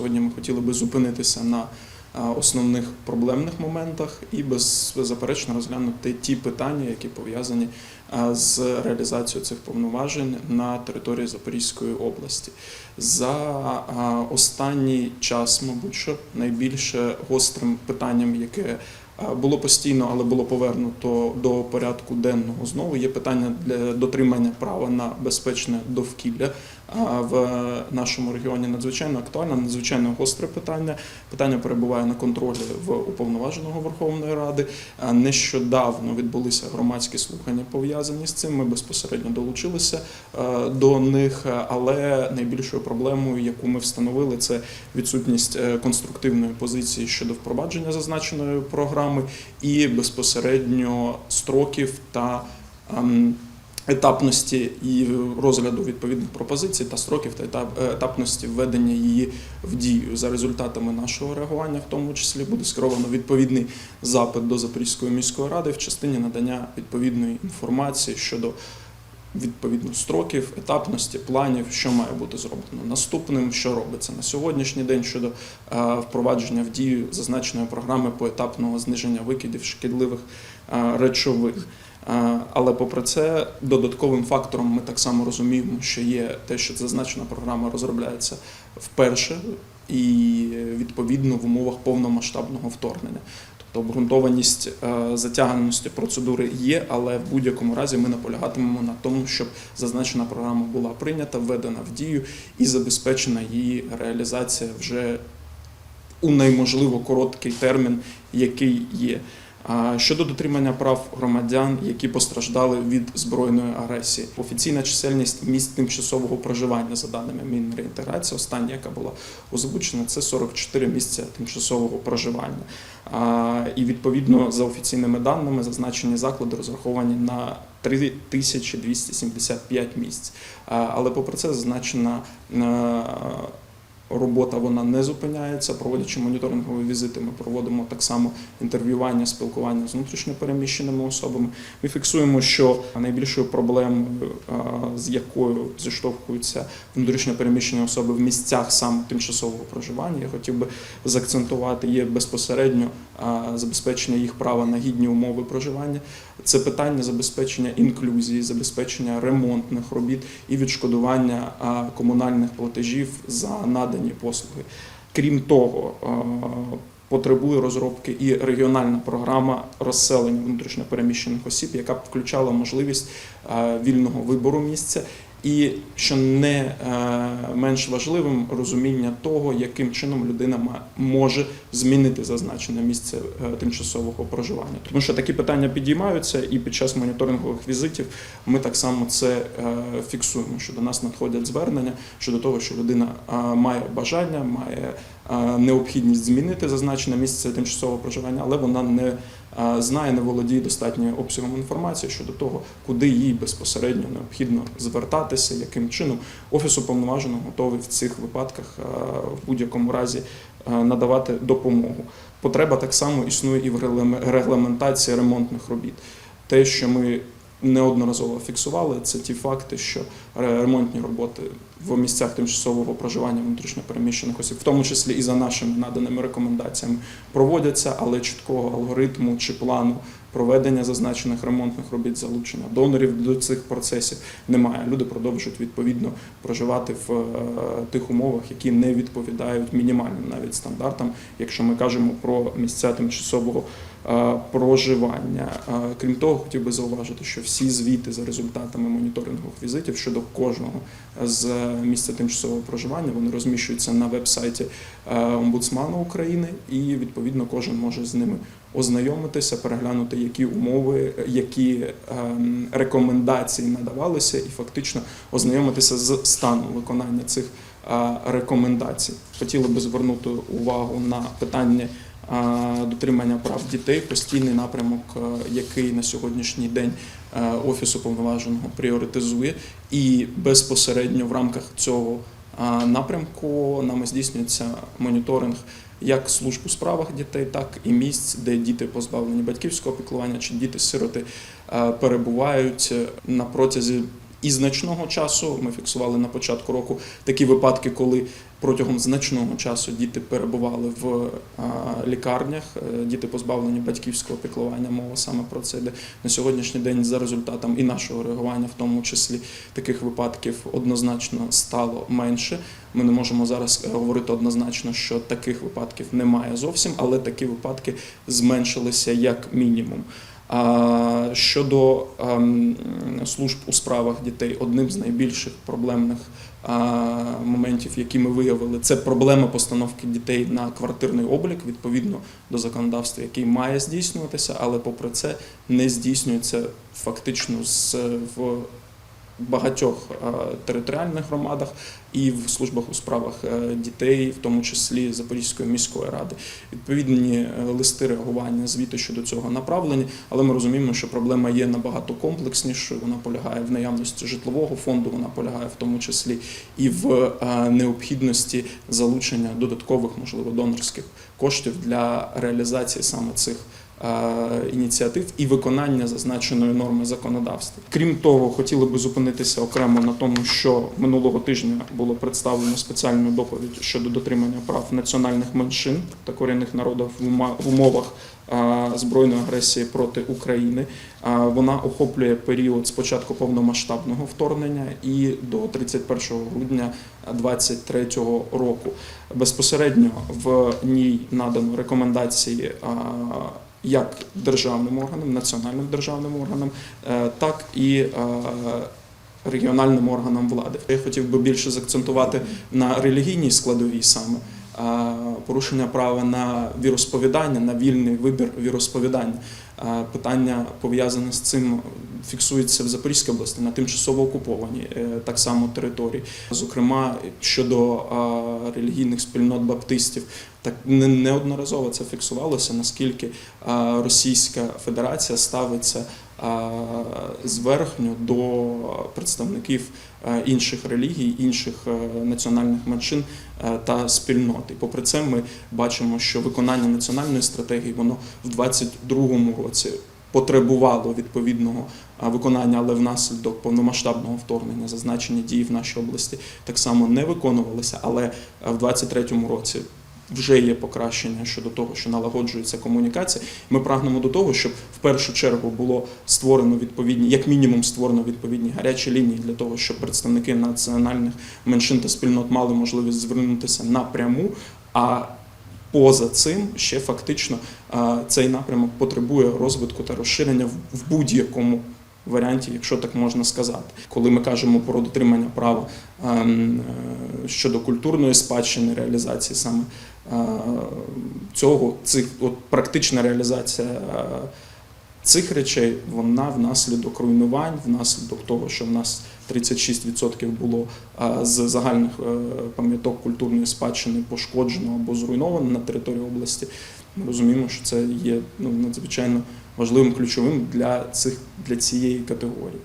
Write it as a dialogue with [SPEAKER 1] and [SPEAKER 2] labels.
[SPEAKER 1] сьогодні ми хотіли би зупинитися на основних проблемних моментах і беззаперечно розглянути ті питання, які пов'язані з реалізацією цих повноважень на території Запорізької області. За останній час, мабуть, що найбільше гострим питанням, яке було постійно, але було повернуто до порядку денного знову. Є питання для дотримання права на безпечне довкілля в нашому регіоні. Надзвичайно актуальне, надзвичайно гостре питання. Питання перебуває на контролі в уповноваженого Верховної Ради. Нещодавно відбулися громадські слухання пов'язані з цим. Ми безпосередньо долучилися до них, але найбільшою проблемою, яку ми встановили, це відсутність е, конструктивної позиції щодо впровадження зазначеної програми і безпосередньо строків та ем, етапності і розгляду відповідних пропозицій та строків та етап, е, етапності введення її в дію. За результатами нашого реагування, в тому числі буде скеровано відповідний запит до Запорізької міської ради в частині надання відповідної інформації щодо відповідно строків, етапності, планів, що має бути зроблено наступним, що робиться на сьогоднішній день щодо е, впровадження в дію зазначеної програми поетапного зниження викидів шкідливих е, речовин. Е, Але попри це, додатковим фактором ми так само розуміємо, що є те, що зазначена програма розробляється вперше і відповідно в умовах повномасштабного вторгнення. Обґрунтованість е, затяганості процедури є, але в будь-якому разі ми наполягатимемо на тому, щоб зазначена програма була прийнята, введена в дію і забезпечена її реалізація вже у найможливо короткий термін, який є. Щодо дотримання прав громадян, які постраждали від збройної агресії, офіційна чисельність місць тимчасового проживання за даними Мінреінтеграції, остання, яка була озвучена, це 44 місця тимчасового проживання. І відповідно за офіційними даними зазначені заклади розраховані на 3275 місць. Але попри це зазначена е, робота вона не зупиняється. Проводячи моніторингові візити, ми проводимо так само інтерв'ювання, спілкування з внутрішньопереміщеними особами. Ми фіксуємо, що найбільшою проблемою, з якою зіштовхуються внутрішньопереміщені особи в місцях саме тимчасового проживання, я хотів би заакцентувати, є безпосередньо забезпечення їх права на гідні умови проживання. Це питання забезпечення інклюзії, забезпечення ремонтних робіт і відшкодування комунальних платежів за надані послуги. Крім того, е, потребує розробки і регіональна програма розселення внутрішньопереміщених осіб, яка б включала можливість е, вільного вибору місця. І що не е, менш важливим розуміння того, яким чином людина може змінити зазначене місце е, тимчасового проживання, тому що такі питання підіймаються, і під час моніторингових візитів ми так само це е, фіксуємо. Що до нас надходять звернення щодо того, що людина має бажання, має необхідність змінити зазначене місце тимчасового проживання, але вона не знає, не володіє достатньо обсягом інформації щодо того, куди їй безпосередньо необхідно звертатися, яким чином офіс уповноваженого готовий в цих випадках е, в будь-якому разі е, надавати допомогу. Потреба так само існує і в регламе- регламентації ремонтних робіт. Те, що ми неодноразово фіксували, це ті факти, що ремонтні роботи в місцях тимчасового проживання внутрішньопереміщених осіб, в тому числі і за нашими наданими рекомендаціями, проводяться, але чіткого алгоритму чи плану проведення зазначених ремонтних робіт, залучення донорів до цих процесів немає. Люди продовжують відповідно проживати в е, тих умовах, які не відповідають мінімальним навіть стандартам, якщо ми кажемо про місця тимчасового проживання. Е, Крім того, хотів би зауважити, що всі звіти за результатами моніторингових візитів щодо кожного з місця тимчасового проживання вони розміщуються на веб-сайті е, омбудсмана України, і відповідно кожен може з ними ознайомитися, переглянути, які умови, які ем, рекомендації надавалися, і фактично ознайомитися з станом виконання цих е, рекомендацій. Хотіли би звернути увагу на питання е, дотримання прав дітей, постійний напрямок, е, який на сьогоднішній день е, офіс уповноваженого пріоритизує, і безпосередньо в рамках цього напрямку нами здійснюється моніторинг як служб у справах дітей, так і місць, де діти позбавлені батьківського піклування чи діти-сироти е, перебувають на протязі і значного часу. Ми фіксували на початку року такі випадки, коли протягом значного часу діти перебували в лікарнях, е, діти позбавлені батьківського піклування. Мова саме про це йде на сьогоднішній день за результатом і нашого реагування, в тому числі таких випадків однозначно стало менше. Ми не можемо зараз е, говорити однозначно, що таких випадків немає зовсім, але такі випадки зменшилися як мінімум. Щодо ем, служб у справах дітей, одним з найбільших проблемних моментів, які ми виявили, це проблема постановки дітей на квартирний облік відповідно до законодавства, який має здійснюватися, але попри це не здійснюється фактично з в багатьох е, територіальних громадах і в службах у справах е, дітей, в тому числі Запорізької міської ради. Відповідні е, листи реагування, звіти щодо цього направлені, але ми розуміємо, що проблема є набагато комплекснішою. Вона полягає в наявності житлового фонду, вона полягає в тому числі і в необхідності залучення додаткових, можливо, донорських коштів для реалізації саме цих ініціатив і виконання зазначеної норми законодавства. Крім того, хотіли би зупинитися окремо на тому, що минулого тижня було представлено спеціальну доповідь щодо дотримання прав національних меншин та корінних народів в умовах е, збройної агресії проти України. Е, Вона охоплює період з початку повномасштабного вторгнення і до 31 грудня 2023 року. Безпосередньо в ній надано рекомендації як державним органам, національним державним органам, е, так і регіональним органам влади. Я хотів би більше заакцентувати на релігійній складовій саме. Порушення права на віросповідання, на вільний вибір віросповідання. Питання пов'язане з цим фіксується в Запорізькій області на тимчасово окупованій е, так само території. Зокрема, щодо релігійних спільнот баптистів, так неодноразово це фіксувалося, наскільки Російська Федерація ставиться зверхньо до представників інших релігій, інших е, національних меншин е, та спільнот. І попри це ми бачимо, що виконання національної стратегії воно в 2022 році потребувало відповідного виконання, але внаслідок повномасштабного вторгнення зазначені дії в нашій області так само не виконувалися. Але в 2023 році вже є покращення щодо того, що налагоджується комунікація. Ми прагнемо до того, щоб в першу чергу було створено відповідні, як мінімум, створено відповідні гарячі лінії для того, щоб представники національних меншин та спільнот мали можливість звернутися напряму. А поза цим ще фактично цей напрямок потребує розвитку та розширення в- будь-якому. Варіанті, якщо так можна сказати, коли ми кажемо про дотримання права ем, е, щодо культурної спадщини, реалізації саме е, цього, цих от практична реалізація е, цих речей, вона внаслідок руйнувань, внаслідок того, що в нас 36% було з загальних е, пам'яток культурної спадщини пошкоджено або зруйновано на території області. Ми розуміємо, що це є ну, надзвичайно важливим ключовим для цих для цієї категорії.